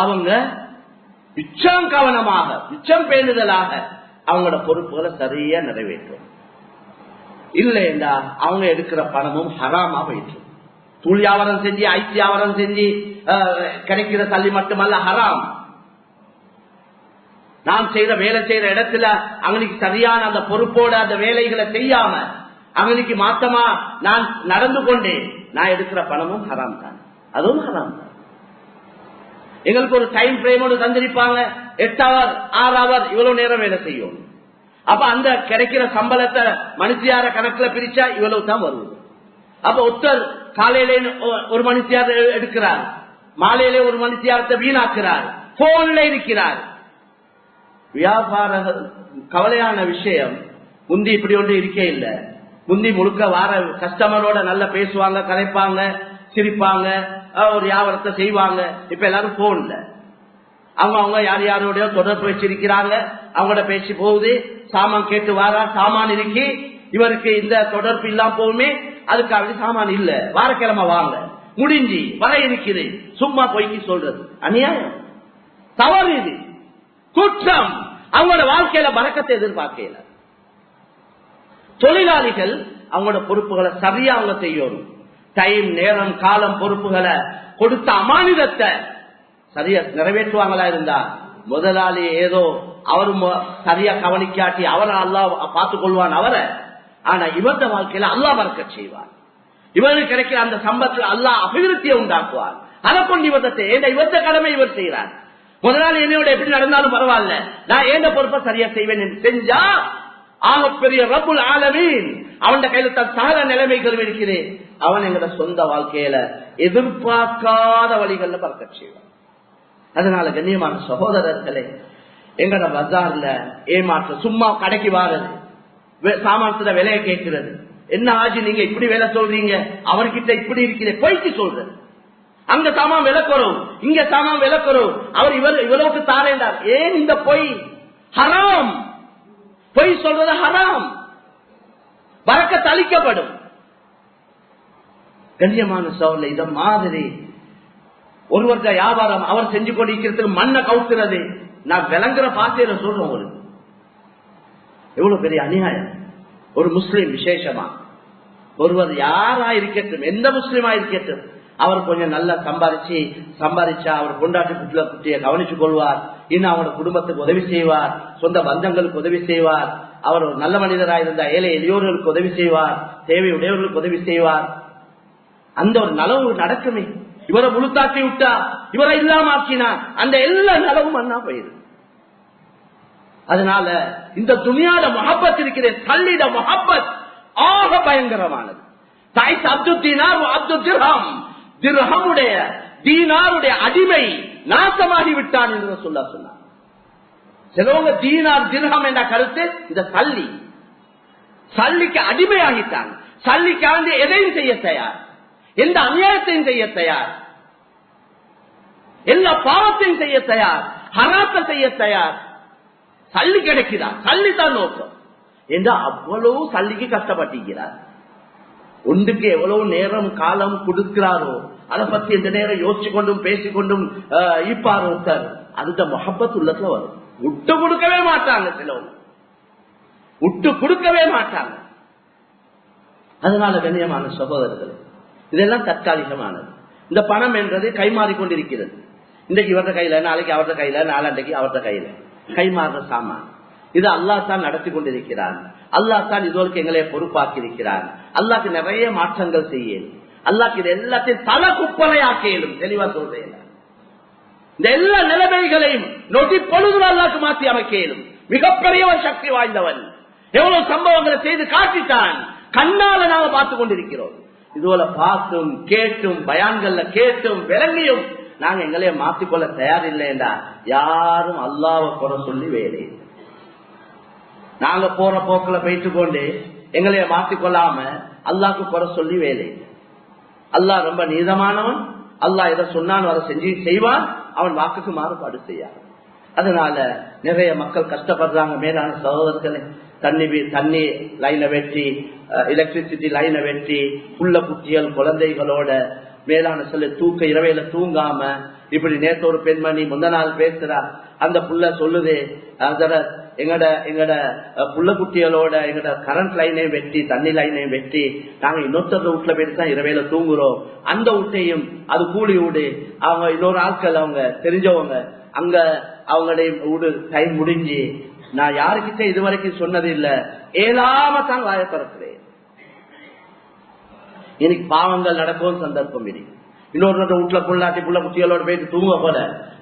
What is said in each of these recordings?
அவங்க மிச்சம் கவனமாக மிச்சம் பேணுதலாக அவங்களோட பொறுப்புகளை சரியா நிறைவேற்றும். இல்லைண்டா அவங்க எடுக்கிற பணமும் ஹராமா போயிட்டு தூள் வியாபாரம் செஞ்சு ஐஸ் வியாபாரம் செஞ்சு கிடைக்கிற தள்ளி மட்டுமல்ல ஹராம். நான் செய்யற வேலை செய்யற இடத்துல அவனுக்கு சரியான அந்த பொறுப்போட அந்த வேலைகளை செய்யாம அவனுக்கு மாத்தமா நான் நடந்து கொண்டேன். நான் எடுக்கிற பணமும் ஹராம் தான். அதுவும் ஹராம் தான். எங்களுக்கு ஒரு டைம் பிரேமோடு தந்திருப்பாங்க. எட்டு அவர் ஆறு அவர் இவ்வளவு நேரம் வேலை செய்யும். அப்ப அந்த கிடைக்கிற சம்பளத்தை மனுஷியார கணக்குல பிரிச்சா இவ்வளவு தான் வருது அப்ப ஒருத்தர் காலையில ஒரு மனுஷியார் எடுக்கிறார். மாலையில ஒரு மனுஷியாரத்தை வீணாக்குறார். போன்ல இருக்கிறார். வியாபார கவலையான விஷயம். முந்தி இப்படி ஒன்று இருக்கே இல்லை. முந்தி முழுக்க வார கஸ்டமரோட நல்லா பேசுவாங்க கலைப்பாங்க. சிரிப்பாங்க ஒரு வியாபாரத்தை செய்வாங்க. இப்ப எல்லாரும் போன்ல அவங்க அவங்க யார் யாரோடய தொடர்பு வச்சிருக்கிறாங்க அவங்களோட பேச்சு போகுது. சாமான் கேட்டு வாரா சாமான் இருக்கி. இவருக்கு இந்த தொடர்பு இல்லாம போகுமே. அதுக்காக சாமான் இல்ல. வாரக்கிழமை வாங்க. முடிஞ்சு வர இருக்குது. சும்மா பொய்க்கு சொல்றது. அநியாயம். தவறு இது. குற்றம். அவங்களோட வாழ்க்கையில பறக்கத்தை எதிர்பார்க்கல. தொழிலாளிகள் அவங்களோட பொறுப்புகளை சரியா அவங்க செய்யணும். டைம் நேரம் காலம் பொறுப்புகளை கொடுத்த அமானிதத்தை சரியா நிறைவேற்றுவாங்களா இருந்தா முதலாளி ஏதோ அவரு சரியா கவனிக்காட்டி அவரை அல்லா பார்த்துக் கொள்வான் அவரை. ஆனா இவரது வாழ்க்கையில அல்லா மறக்க செய்வான் இவருக்கு கிடைக்கிற அந்த சம்பத்தில் அல்லாஹ் அபிவிருத்தியை உண்டாக்குவார். அதை கொண்டு இவரத்தை ஏன் இவரது கடமை இவர் செய்கிறார்? முதலாளி என்னையோட எப்படி நடந்தாலும் பரவாயில்ல. நான் ஏந்த பொறுப்பை சரியா செய்வேன் என்று செஞ்சா ஆகப்பெரிய ரபுல் ஆலமீன். அவன் கையில தன் சகல நிலைமைகள் இருக்கிறேன் அவன் எங்கட சொந்த வாழ்க்கையில எதிர்பார்க்காத வழிகள்ல பறக்க செய்வான் அதனால கண்ணியமான சகோதரர்களே எங்கட பஜார்ல ஏமாற்ற சும்மா கடைக்கு வாரது. சாமானத்துல விலையை கேட்கிறது. என்ன ஆச்சு நீங்க இப்படி வேலை சொல்றீங்க? அவர்கிட்ட இப்படி இருக்கிற பொய்க்கு சொல்றது அங்க சாமான் விளக்குறோம் இங்க சாமான் விளக்குறோம் அவர் இவர் இவ்வளவுக்கு தாரேண்டார் ஏன் இந்த பொய்? ஹராம். பொய் சொல்றது ஹராம். வரக்க தளிக்கப்படும் கண்ணியமான சோழ இத மாதிரி ஒருவருடைய வியாபாரம் அவர் செஞ்சு கொண்டிருக்கிறதுக்கு மண்ணை கவுத்துறது. நான் விளங்குற பாசையில சொல்றேன் உங்களுக்கு. எவ்வளவு பெரிய அநியாயம். ஒரு முஸ்லீம் விசேஷமா. ஒருவர் யாரா இருக்கட்டும் எந்த முஸ்லீமா இருக்கட்டும் அவர் கொஞ்சம் நல்லா சம்பாதிச்சு சம்பாதிச்சா அவர் கொண்டாட்டு குட்டில குட்டியை கொள்வார். இன்னும் அவனோட குடும்பத்துக்கு உதவி செய்வார் சொந்த பந்தங்களுக்கு உதவி செய்வார் அவர் ஒரு நல்ல மனிதராக இருந்தா ஏழை எளியோர்களுக்கு உதவி செய்வார் தேவையுடையவர்களுக்கு உதவி செய்வார். அந்த ஒரு நலவு நடக்குமே. இவரை முழுத்தாக்கி விட்டா இவரை இல்லாம ஆக்கினா அந்த எல்லா நலவும் அண்ணா போயிருது அதனால இந்த துணியால மொஹப்பத் இருக்கிற தள்ளிட மொஹப்பத் ஆக பயங்கரமானது. தாய் அப்துல் தீனார் அப்துல் திர்ஹம். திர்ஹமுடைய தீனாருடைய அடிமை நாசமாகி விட்டான் என்று சொல்ல சொன்னார் சிலவங்க தீனார் திர்ஹம் என்ற கருத்து இந்த சல்லி. சல்லிக்கு அடிமையாகிட்டாங்க சல்லிக்காண்டி எதையும் செய்ய தயார். எந்த அநியாயத்தையும் செய்ய தயார். எல்லா பாவத்தையும் செய்ய தயார். ஹராத்தை செய்ய தயார். சல்லி கிடைக்குதா? சல்லி தான் நோக்கம். என்று அவ்வளவு சல்லிக்கு கஷ்டப்பட்டிருக்கிறார். ஒன்றுக்கு எவ்வளவு நேரம் காலம் கொடுக்கிறாரோ அதை பத்தி எந்த நேரம் யோசிச்சு கொண்டும் பேசிக்கொண்டும் ஆஹ், இருப்பார் அந்த மொஹப்பத் உள்ளத்துல வரும். விட்டு கொடுக்கவே மாட்டாங்க சிலவங்க. விட்டு கொடுக்கவே மாட்டாங்க. அதனால கண்ணியமான சகோதரர்கள் இதெல்லாம் தற்காலிகமானது. இந்த பணம் என்றது கைமாறி கொண்டிருக்கிறது இன்றைக்கு இவரது கையில நாளைக்கு அவரது கையில நாளாண்டைக்கு அவரது கையில. கைமாறுற சாமான். இது அல்லாஹ் தான் நடத்தி கொண்டிருக்கிறான் அல்லாஹ் தான் இதுவரைக்கும் எங்களை பொறுப்பாக்கி இருக்கிறான் அல்லாக்கு நிறைய மாற்றங்கள் செய்யும் அல்லாக்கு இது எல்லாத்தையும் தல குப்பலையாக்கியலும் தெளிவா சொல்றேன். இந்த எல்லா நிலைமைகளையும் நொடி பொழுது அல்லாக்கு மாற்றி அமைக்க மிகப்பெரிய ஒரு சக்தி வாய்ந்தவன். எவ்வளவு சம்பவங்களை செய்து காட்டிட்டான் கண்ணால நாம பார்த்து கொண்டிருக்கிறோம். இதுபோல பார்த்தும் கேட்டும் பயான்கள்ல கேட்டும் விளங்கியும் நாங்க எங்களைய மாத்திக்கொள்ள என்றா யாரும் அல்லாவை குறை சொல்லி வேலை நாங்க போற போக்குல போயிட்டு கொண்டு எங்களைய மாத்திக்கொள்ளாம அல்லாக்கு குறை சொல்லி வேலை அல்லாஹ் ரொம்ப நீதமானவன். அல்லாஹ் எதை சொன்னான் வர செஞ்சு செய்வான். அவன் வாக்குக்கு மாறுபாடு செய்யாது. அதனால நிறைய மக்கள் கஷ்டப்படுறாங்க. மேலான சகோதரர்களே தண்ணி தண்ணி லைனை வெட்டி எலக்ட்ரிசிட்டி லைனை வெட்டி புள்ள குட்டிகள் குழந்தைகளோட மேலான சொல்ல தூக்க இரவையில தூங்காம இப்படி நேற்று ஒரு பெண்மணி முந்த நாள் பேசுறா. அந்த புள்ள சொல்லுதே அதோட எங்கட எங்கட புள்ள குட்டிகளோட எங்கட கரண்ட் லைனையும் வெட்டி தண்ணி லைனையும் வெட்டி நாங்க இன்னொருத்தர் வீட்டுல போயிட்டு தான் இரவையில தூங்குறோம். அந்த வீட்டையும் அது கூலி வீடு அவங்க இன்னொரு ஆட்கள் அவங்க தெரிஞ்சவங்க. அங்க அவங்களுடைய வீடு டைம் முடிஞ்சு. நான் யாருக்கிட்ட இதுவரைக்கும் சொன்னது இல்ல. ஏழாம தான் வாய திறக்கிறேன். இன்னைக்கு பாவங்கள் நடக்கும் சந்தர்ப்பம் இனி இன்னொரு வீட்டுல புள்ளாட்டி புள்ள குட்டிகளோட போயிட்டு தூங்க போல.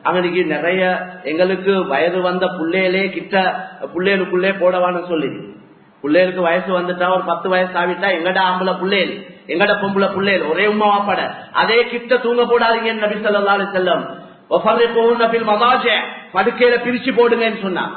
அங்கனைக்கு நிறைய எங்களுக்கு வயது வந்த பிள்ளையிலே கிட்ட பிள்ளைகளுக்குள்ளே போடவான்னு சொல்லி பிள்ளைகளுக்கு வயசு வந்துட்டா ஒரு பத்து வயசு ஆகிட்டா எங்கட ஆம்பளை பிள்ளைகள் எங்கட பொம்பளை பிள்ளைகள் ஒரே உமா வாப்பட. அதே கிட்ட தூங்க போடாதீங்க நபி ஸல்லல்லாஹு செல்லம் மதாஜ படுக்கையில பிரிச்சு போடுங்கன்னு சொன்னான்.